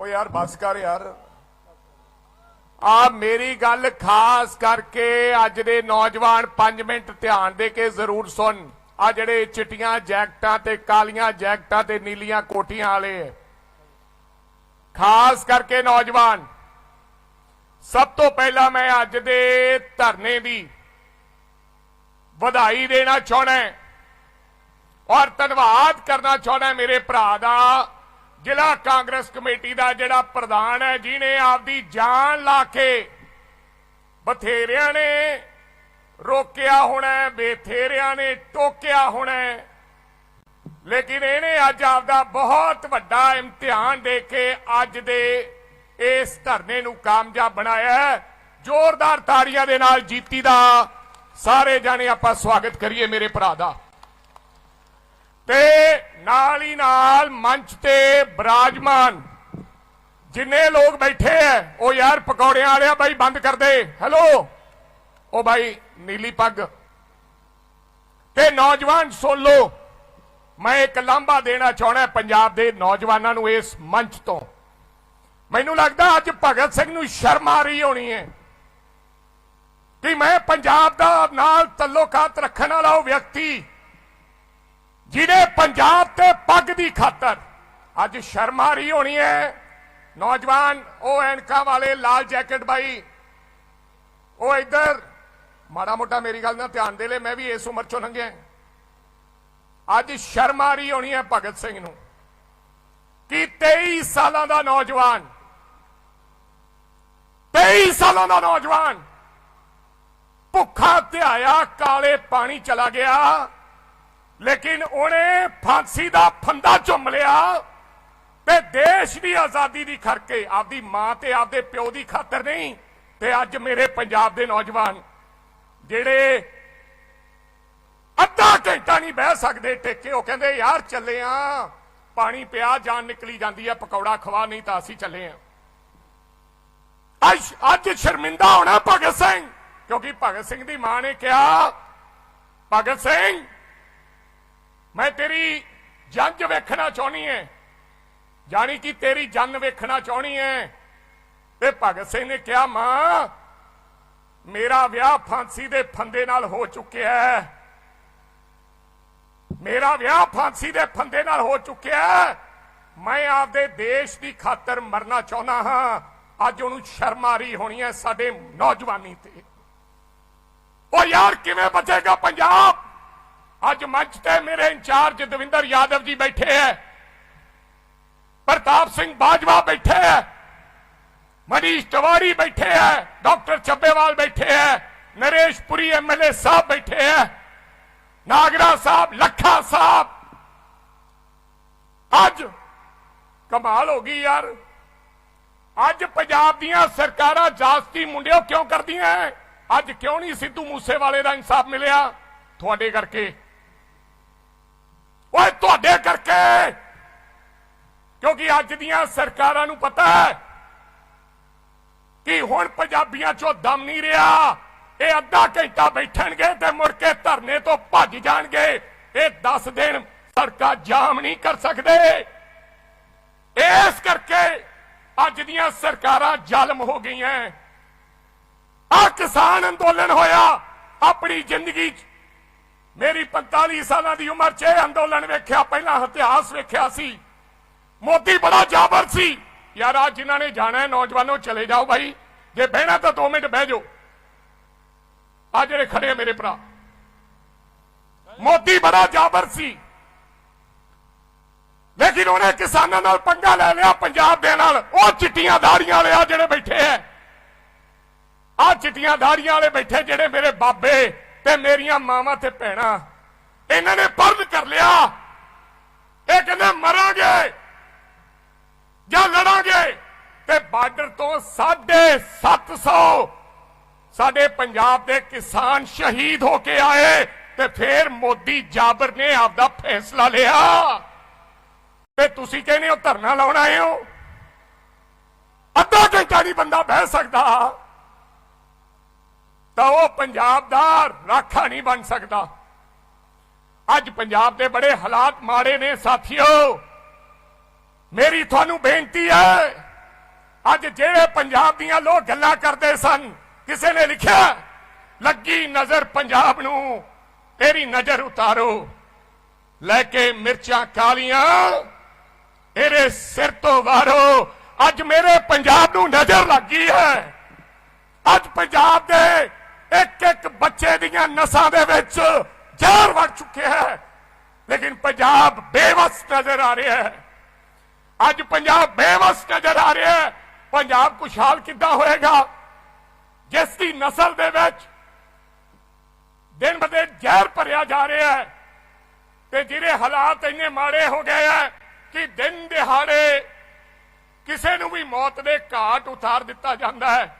ਓ ਯਾਰ ਬਸ ਕਰ ਯਾਰ। ਆ ਮੇਰੀ ਗੱਲ ਖਾਸ ਕਰਕੇ ਅੱਜ ਦੇ ਨੌਜਵਾਨ 5 ਮਿੰਟ ਧਿਆਨ ਦੇ ਕੇ ਜ਼ਰੂਰ ਸੁਣ। ਆ ਜਿਹੜੇ ਚਿੱਟੀਆਂ ਜੈਕਟਾਂ ਤੇ ਕਾਲੀਆਂ ਜੈਕਟਾਂ ਤੇ ਨੀਲੀਆਂ ਕੋਟੀਆਂ ਵਾਲੇ ਹੈ। ਖਾਸ ਕਰਕੇ ਨੌਜਵਾਨ। ਸਭ ਤੋਂ ਪਹਿਲਾਂ ਮੈਂ ਅੱਜ ਦੇ ਧਰਨੇ ਦੀ ਵਧਾਈ ਦੇਣਾ ਚਾਹਣਾ ਔਰ ਧੰਨਵਾਦ ਕਰਨਾ ਚਾਹਣਾ ਮੇਰੇ ਭਰਾ ਦਾ। ਜ਼ਿਲ੍ਹਾ ਕਾਂਗਰਸ ਕਮੇਟੀ ਦਾ ਜਿਹੜਾ ਪ੍ਰਧਾਨ ਹੈ ਜਿਨੇ ਆਪਦੀ ਜਾਨ ਲਾ ਕੇ ਬਥੇਰਿਆਂ ਨੇ ਰੋਕਿਆ ਹੋਣਾ ਹੈ, ਬੇਥੇਰਿਆਂ ਨੇ ਟੋਕਿਆ ਹੋਣਾ ਲੇਕਿਨ ਇਹਨੇ ਅੱਜ ਆਪਦਾ ਬਹੁਤ ਵੱਡਾ ਇਮਤਿਹਾਨ ਦੇ ਕੇ ਅੱਜ ਦੇ ਇਸ ਧਰਨੇ ਨੂੰ ਕਾਮਯਾਬ ਬਣਾਇਆ ਜ਼ੋਰਦਾਰ ਤਾੜੀਆਂ ਦੇ ਨਾਲ ਜੀਤੀ ਦਾ ਸਾਰੇ ਜਾਣੇ ਆਪਾਂ ਸਵਾਗਤ ਕਰੀਏ ਮੇਰੇ ਭਰਾ ਦਾ। ਤੇ ਨਾਲ ਹੀ ਨਾਲ ਮੰਚ ਤੇ ਬਰਾਜਮਾਨ ਜਿੰਨੇ ਲੋਕ ਬੈਠੇ ਐ, ਉਹ ਯਾਰ ਪਕੌੜਿਆਂ ਵਾਲਿਆ ਬਾਈ ਬੰਦ ਕਰ ਦੇ। ਹੈਲੋ ਉਹ ਬਾਈ ਨੀਲੀ ਪੱਗ। ਤੇ ਨੌਜਵਾਨ ਸੁਣ ਲਓ ਮੈਂ ਇੱਕ ਲਾਂਭਾ ਦੇਣਾ ਚਾਹਣਾ ਪੰਜਾਬ ਦੇ ਨੌਜਵਾਨਾਂ ਨੂੰ ਇਸ ਮੰਚ ਤੋਂ। ਮੈਨੂੰ ਲੱਗਦਾ ਅੱਜ ਭਗਤ ਸਿੰਘ ਨੂੰ ਸ਼ਰਮ ਆ ਰਹੀ ਹੋਣੀ ਹੈ ਕਿ ਮੈਂ ਪੰਜਾਬ ਦਾ ਨਾਲ ਤਲੁਕਾਤ ਰੱਖਣ ਵਾਲਾ ਉਹ ਵਿਅਕਤੀ ਜਿਹਨੇ ਪੰਜਾਬ ਤੇ ਪੱਗ ਦੀ ਖਾਤਰ ਅੱਜ ਸ਼ਰਮ ਆ ਰਹੀ ਹੋਣੀ ਹੈ। ਨੌਜਵਾਨ ਉਹ ਐਨਕਾ ਵਾਲੇ ਲਾਲ ਜੈਕਟ ਬਾਈ, ਉਹ ਇੱਧਰ, ਮਾੜਾ ਮੋਟਾ ਮੇਰੀ ਗੱਲ ਨਾਲ ਧਿਆਨ ਦੇ ਲੈ, ਮੈਂ ਵੀ ਇਸ ਉਮਰ ਚੋਂ ਲੰਘਿਆ। ਅੱਜ ਸ਼ਰਮ ਆ ਰਹੀ ਹੋਣੀ ਹੈ ਭਗਤ ਸਿੰਘ ਨੂੰ ਕਿ 23 ਸਾਲਾਂ ਦਾ ਨੌਜਵਾਨ 23 ਸਾਲਾਂ ਦਾ ਨੌਜਵਾਨ ਭੁੱਖਾ ਧਿਆਇਆ, ਕਾਲੇ ਪਾਣੀ ਚਲਾ ਗਿਆ। ਲੇਕਿਨ ਉਹਨੇ ਫਾਂਸੀ ਦਾ ਫੰਦਾ ਚੁੰਮ ਲਿਆ ਤੇ ਦੇਸ਼ ਦੀ ਆਜ਼ਾਦੀ ਦੀ ਖਰਕੇ ਆਪਦੀ ਮਾਂ ਤੇ ਆਪਦੇ ਪਿਓ ਦੀ ਖਾਤਰ ਨਹੀਂ, ਤੇ ਅੱਜ ਮੇਰੇ ਪੰਜਾਬ ਦੇ ਨੌਜਵਾਨ ਜਿਹੜੇ ਅੱਧਾ ਘੰਟਾ ਨਹੀਂ ਬਹਿ ਸਕਦੇ ਟੇਕੇ ਉਹ ਕਹਿੰਦੇ, ਯਾਰ ਚੱਲੇ ਆ, ਪਾਣੀ ਪਿਆ, ਜਾਨ ਨਿਕਲੀ ਜਾਂਦੀ ਹੈ ਪਕੌੜਾ ਖਵਾ, ਨਹੀਂ ਤਾਂ ਅਸੀਂ ਚੱਲੇ ਆ। ਅੱਜ ਅੱਜ ਸ਼ਰਮਿੰਦਾ ਹੋਣਾ ਭਗਤ ਸਿੰਘ, ਕਿਉਂਕਿ ਭਗਤ ਸਿੰਘ ਦੀ ਮਾਂ ਨੇ ਕਿਹਾ, ਭਗਤ ਸਿੰਘ ਮੈਂ ਤੇਰੀ ਜੰਜ ਵੇਖਣਾ ਚਾਹਣੀ ਹੈ ਜਾਣੀ ਕਿ ਤੇਰੀ ਜਨ ਵੇਖਣਾ ਚਾਹਣੀ ਹੈ ਤੇ ਭਗਤ ਸਿੰਘ ਨੇ ਕਿਹਾ, ਮਾਂ, ਮੇਰਾ ਵਿਆਹ ਫਾਂਸੀ ਦੇ ਫੰਦੇ ਨਾਲ ਹੋ ਚੁੱਕਿਆ ਹੈ ਮੇਰਾ ਵਿਆਹ ਫਾਂਸੀ ਦੇ ਫੰਦੇ ਨਾਲ ਹੋ ਚੁੱਕਿਆ ਹੈ ਮੈਂ ਆਪਦੇ ਦੇਸ਼ ਦੀ ਖਾਤਰ ਮਰਨਾ ਚਾਹੁੰਦਾ ਹਾਂ। ਅੱਜ ਉਹਨੂੰ ਸ਼ਰਮ ਆ ਰਹੀ ਹੋਣੀ ਹੈ ਸਾਡੇ ਨੌਜਵਾਨੀ ਤੇ। ਉਹ ਯਾਰ ਕਿਵੇਂ ਬਚੇਗਾ ਪੰਜਾਬ? ਅੱਜ ਮੰਚ ਤੇ ਮੇਰੇ ਇੰਚਾਰਜ ਦਵਿੰਦਰ ਯਾਦਵ ਜੀ ਬੈਠੇ ਐ। ਪ੍ਰਤਾਪ ਸਿੰਘ ਬਾਜਵਾ ਬੈਠੇ ਐ। ਮਨੀਸ਼ ਤਿਵਾਰੀ ਬੈਠੇ ਐ। ਡਾਕਟਰ ਚੱਬੇਵਾਲ ਬੈਠੇ ਐ। ਨਰੇਸ਼ ਪੁਰੀ ਐਮਐਲਏ ਸਾਹਿਬ ਬੈਠੇ ਐ। ਨਾਗਰਾ ਸਾਹਿਬ, ਲੱਖਾ ਸਾਹਿਬ। ਅੱਜ ਕਮਾਲ ਹੋ ਗਈ ਯਾਰ। ਅੱਜ ਪੰਜਾਬ ਦੀਆਂ ਸਰਕਾਰਾਂ ਜਾਸਤੀ ਮੁੰਡਿਓ ਕਿਉਂ ਕਰਦੀਆਂ ਅੱਜ ਕਿਉਂ ਨਹੀਂ ਸਿੱਧੂ ਮੂਸੇਵਾਲੇ ਦਾ ਇਨਸਾਫ ਮਿਲਿਆ? ਤੁਹਾਡੇ ਕਰਕੇ ਓਏ ਤੁਹਾਡੇ ਕਰਕੇ। ਕਿਉਂਕਿ ਅੱਜ ਦੀਆਂ ਸਰਕਾਰਾਂ ਨੂੰ ਪਤਾ ਹੈ ਕਿ ਹੁਣ ਪੰਜਾਬੀਆਂ ਚੋਂ ਦਮ ਨਹੀਂ ਰਿਹਾ। ਇਹ ਅੱਧਾ ਘੰਟਾ ਬੈਠਣਗੇ ਤੇ ਮੁੜ ਕੇ ਧਰਨੇ ਤੋਂ ਭੱਜ ਜਾਣਗੇ। ਇਹ 10 ਦਿਨ ਸੜਕਾਂ ਜਾਮ ਨਹੀਂ ਕਰ ਸਕਦੇ। ਇਸ ਕਰਕੇ ਅੱਜ ਦੀਆਂ ਸਰਕਾਰਾਂ ਜ਼ਾਲਮ ਹੋ ਗਈਆਂ। ਆ ਕਿਸਾਨ ਅੰਦੋਲਨ ਹੋਇਆ। ਆਪਣੀ ਜ਼ਿੰਦਗੀ 'ਚ ਮੇਰੀ 45 ਸਾਲਾਂ ਦੀ ਉਮਰ 'ਚ ਇਹ ਅੰਦੋਲਨ ਵੇਖਿਆ, ਪਹਿਲਾਂ ਇਤਿਹਾਸ ਵੇਖਿਆ ਸੀ। ਮੋਦੀ ਬੜਾ ਜਾਬਰ ਸੀ। ਯਾਰ ਆ ਜਿਨ੍ਹਾਂ ਨੇ ਜਾਣਾ ਹੈ, ਨੌਜਵਾਨੋ, ਚਲੇ ਜਾਓ ਭਾਈ। ਜੇ ਬਹਿਣਾ ਤਾਂ 2 ਮਿੰਟ ਬਹਿ ਜਾਓ। ਆ ਜਿਹੜੇ ਖੜੇ ਮੇਰੇ ਭਰਾ। ਮੋਦੀ ਬੜਾ ਜਾਬਰ ਸੀ। ਲੇਕਿਨ ਉਹਨੇ ਕਿਸਾਨਾਂ ਨਾਲ ਪੰਗਾ ਲੈ ਲਿਆ, ਪੰਜਾਬ ਦੇ ਨਾਲ। ਉਹ ਚਿੱਟੀਆਂ ਦਾੜੀਆਂ ਵਾਲੇ ਆ ਜਿਹੜੇ ਬੈਠੇ ਐ। ਆ ਚਿੱਟੀਆਂ ਦਾੜੀਆਂ ਵਾਲੇ ਬੈਠੇ ਜਿਹੜੇ ਮੇਰੇ ਬਾਬੇ ਤੇ ਮੇਰੀਆਂ ਮਾਵਾਂ ਤੇ ਭੈਣਾਂ, ਇਹਨਾਂ ਨੇ ਪਰਦ ਕਰ ਲਿਆ। ਇਹ ਕਹਿੰਦੇ ਮਰਾਂਗੇ ਜਾਂ ਲੜਾਂਗੇ ਤੇ ਬਾਰਡਰ ਤੋਂ 750 ਸਾਡੇ ਪੰਜਾਬ ਦੇ ਕਿਸਾਨ ਸ਼ਹੀਦ ਹੋ ਕੇ ਆਏ ਤੇ ਫੇਰ ਮੋਦੀ ਜਾਬਰ ਨੇ ਆਪਦਾ ਫੈਸਲਾ ਲਿਆ। ਤੇ ਤੁਸੀਂ ਕਹਿੰਦੇ ਹੋ ਧਰਨਾ ਲਾਉਣ ਆਏ ਹੋ? ਅੱਧਾ ਘੰਟਾ ਨਹੀਂ ਬੰਦਾ ਬਹਿ ਸਕਦਾ। ਤਾਂ ਉਹ ਪੰਜਾਬ ਦਾ ਰਾਖਾ ਨਹੀਂ ਬਣ ਸਕਦਾ। ਅੱਜ ਪੰਜਾਬ ਦੇ ਬੜੇ ਹਾਲਾਤ ਮਾੜੇ ਨੇ ਸਾਥੀਓ। ਮੇਰੀ ਤੁਹਾਨੂੰ ਬੇਨਤੀ ਹੈ, ਅੱਜ ਜਿਹੜੇ ਪੰਜਾਬ ਦੀਆਂ ਲੋਕ ਗੱਲਾਂ ਕਰਦੇ ਸਨ, ਕਿਸੇ ਨੇ ਲਿਖਿਆ, ਲੱਗੀ ਨਜ਼ਰ ਪੰਜਾਬ ਨੂੰ, ਤੇਰੀ ਨਜ਼ਰ ਉਤਾਰੋ। ਲੈ ਕੇ ਮਿਰਚਾਂ ਕਾਲੀਆਂ, ਇਹਦੇ ਸਿਰ ਤੋਂ ਵਾਰੋ। ਅੱਜ ਮੇਰੇ ਪੰਜਾਬ ਨੂੰ ਨਜ਼ਰ ਲੱਗੀ ਹੈ। ਅੱਜ ਪੰਜਾਬ ਦੇ ਇੱਕ ਇੱਕ ਬੱਚੇ ਦੀਆਂ ਨਸਾਂ ਦੇ ਵਿੱਚ ਜ਼ਹਿਰ ਵੜ ਚੁੱਕਿਆ ਹੈ। ਲੇਕਿਨ ਪੰਜਾਬ ਬੇਵਸ ਨਜ਼ਰ ਆ ਰਿਹਾ ਹੈ। ਅੱਜ ਪੰਜਾਬ ਬੇਵਸ ਨਜ਼ਰ ਆ ਰਿਹਾ ਹੈ। ਪੰਜਾਬ ਖੁਸ਼ਹਾਲ ਕਿੱਦਾਂ ਹੋਏਗਾ? ਜਿਸ ਦੀ ਨਸਲ ਦੇ ਵਿੱਚ ਦਿਨ ਬ ਦਿਨ ਜ਼ਹਿਰ ਭਰਿਆ ਜਾ ਰਿਹਾ ਹੈ। ਤੇ ਜਿਹੜੇ ਹਾਲਾਤ ਇੰਨੇ ਮਾੜੇ ਹੋ ਗਏ ਆ ਕਿ ਦਿਨ ਦਿਹਾੜੇ ਕਿਸੇ ਨੂੰ ਵੀ ਮੌਤ ਦੇ ਘਾਟ ਉਤਾਰ ਦਿੱਤਾ ਜਾਂਦਾ ਹੈ।